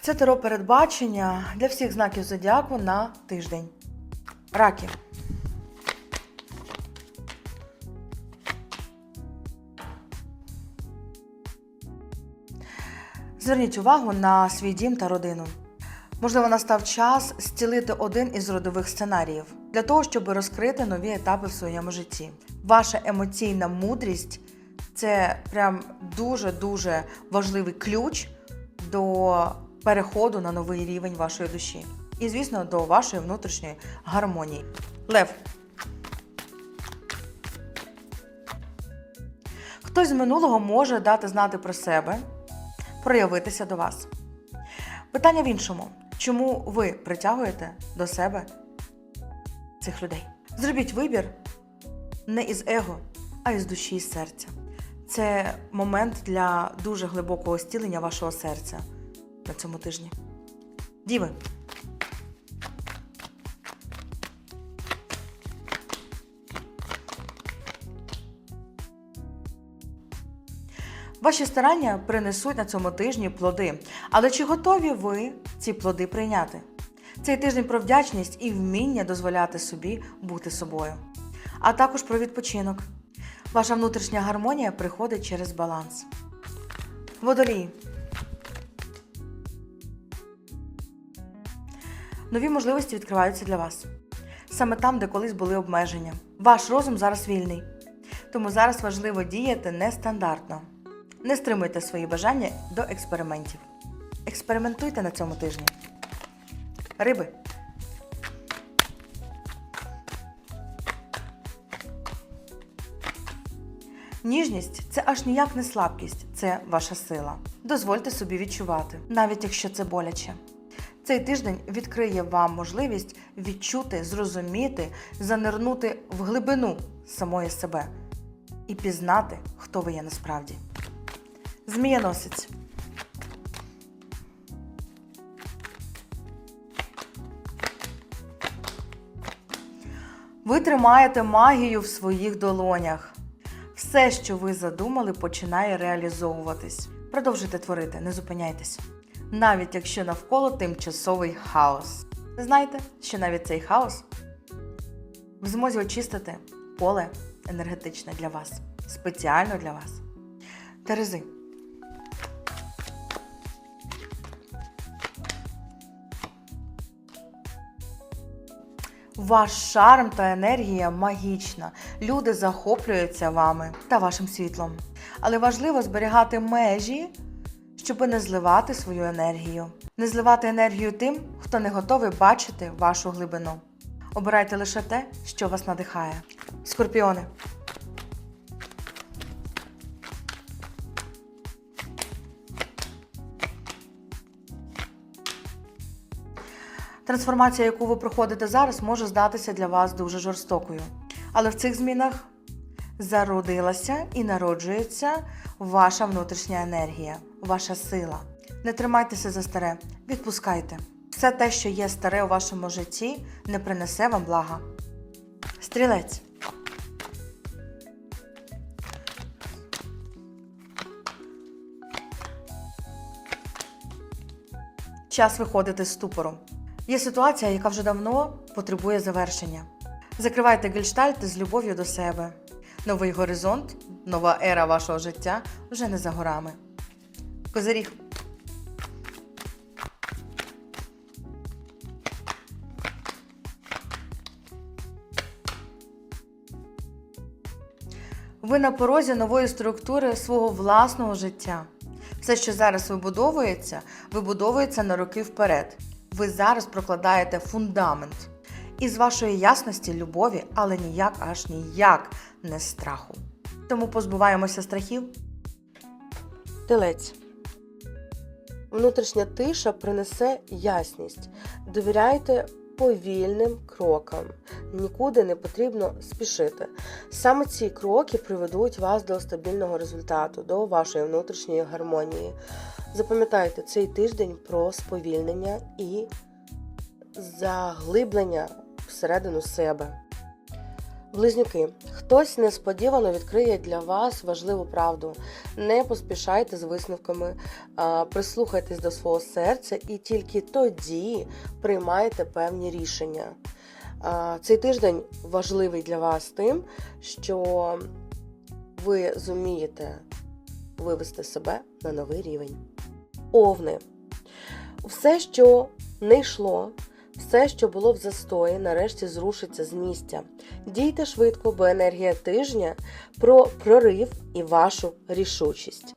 Це таро передбачення для всіх знаків зодіаку на тиждень. Раки. Зверніть увагу на свій дім та родину. Можливо, настав час зцілити один із родових сценаріїв для того, щоб розкрити нові етапи в своєму житті. Ваша емоційна мудрість це прям дуже-дуже важливий ключ до переходу на новий рівень вашої душі. І, звісно, до вашої внутрішньої гармонії. Лев. Хтось з минулого може дати знати про себе, проявитися до вас. Питання в іншому: чому ви притягуєте до себе цих людей? Зробіть вибір не із его, а із душі і серця. Це момент для дуже глибокого зцілення вашого серця на цьому тижні. Діви. Ваші старання принесуть на цьому тижні плоди. Але чи готові ви ці плоди прийняти? Цей тиждень про вдячність і вміння дозволяти собі бути собою, а також про відпочинок. Ваша внутрішня гармонія приходить через баланс. Водолії. Нові можливості відкриваються для вас. Саме там, де колись були обмеження. Ваш розум зараз вільний. Тому зараз важливо діяти нестандартно. Не стримуйте свої бажання до експериментів. Експериментуйте на цьому тижні. Риби. Ніжність це аж ніяк не слабкість, це ваша сила. Дозвольте собі відчувати, навіть якщо це боляче. Цей тиждень відкриє вам можливість відчути, зрозуміти, занирнути в глибину самої себе і пізнати, хто ви є насправді. Змієносець. Ви тримаєте магію в своїх долонях. Все, що ви задумали, починає реалізовуватись. Продовжуйте творити, не зупиняйтесь. Навіть якщо навколо тимчасовий хаос. Знайте, що навіть цей хаос в змозі очистити поле енергетичне для вас, спеціально для вас. Терези. Ваш шарм та енергія магічна. Люди захоплюються вами та вашим світлом. Але важливо зберігати межі, щоб не зливати свою енергію. Не зливати енергію тим, хто не готовий бачити вашу глибину. Обирайте лише те, що вас надихає. Скорпіони. Трансформація, яку ви проходите зараз, може здатися для вас дуже жорстокою. Але в цих змінах зародилася і народжується ваша внутрішня енергія, ваша сила. Не тримайтеся за старе, відпускайте. Все те, що є старе у вашому житті, не принесе вам блага. Стрілець. Час виходити з ступору. Є ситуація, яка вже давно потребує завершення. Закривайте гельштальт з любов'ю до себе. Новий горизонт, нова ера вашого життя вже не за горами. Козиріг. Ви на порозі нової структури свого власного життя. Все, що зараз вибудовується, вибудовується на роки вперед. Ви зараз прокладаєте фундамент із вашої ясності, любові, але ніяк аж ніяк не страху. Тому позбуваємося страхів. Телець. Внутрішня тиша принесе ясність. Довіряйте повільним крокам. Нікуди не потрібно спішити. Саме ці кроки приведуть вас до стабільного результату, до вашої внутрішньої гармонії. Запам'ятайте цей тиждень про сповільнення і заглиблення всередину себе. Близнюки, хтось несподівано відкриє для вас важливу правду. Не поспішайте з висновками, прислухайтесь до свого серця і тільки тоді приймайте певні рішення. Цей тиждень важливий для вас тим, що ви зумієте вивести себе на новий рівень. Овни. Все, що не йшло, все, що було в застої, нарешті зрушиться з місця. Дійте швидко, бо енергія тижня про прорив і вашу рішучість.